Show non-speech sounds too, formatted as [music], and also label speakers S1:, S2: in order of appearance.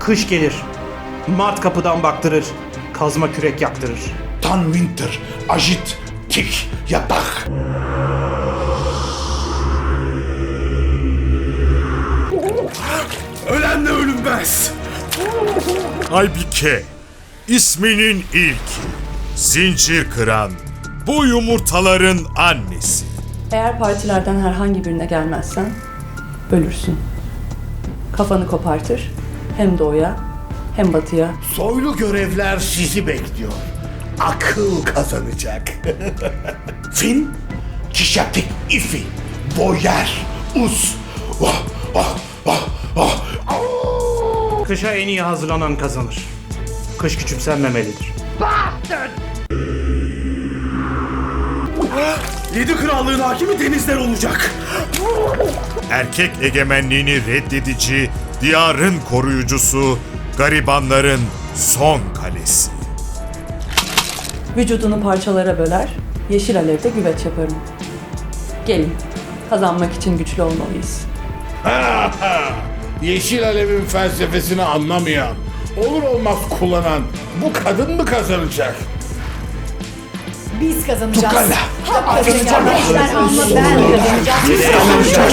S1: Kış gelir. Mart kapıdan baktırır. Kazma kürek yaktırır.
S2: Tan Winter, Ajit, Tik, Yatak. Ölen de ölünmez.
S3: Aybike, isminin ilki, zincir kıran, bu yumurtaların annesi.
S4: Eğer partilerden herhangi birine gelmezsen ölürsün. Kafanı kopartır hem doğuya hem batıya
S2: Soylu görevler sizi bekliyor. Akıl kazanacak. [laughs] Fin, Kişapik İfi, Boyer, Us. Vah, vah, vah, vah.
S1: Kışa en iyi hazırlanan kazanır. Kış küçümsenmemelidir.
S2: Yedi krallığın hakimi denizler olacak.
S3: Erkek egemenliğini reddedici, diyarın koruyucusu, garibanların son kalesi.
S4: vücudunu parçalara böler, yeşil alevde güveç yaparım. Gelin, kazanmak için güçlü olmalıyız. [laughs]
S2: Yeşil Alev'in felsefesini anlamayan, olur olmaz kullanan bu kadın mı kazanacak?
S5: Biz kazanacağız.
S2: Tukala.
S5: Hak kazanacağız. Ben ama ben kazanacağım. Biz kazanacağız.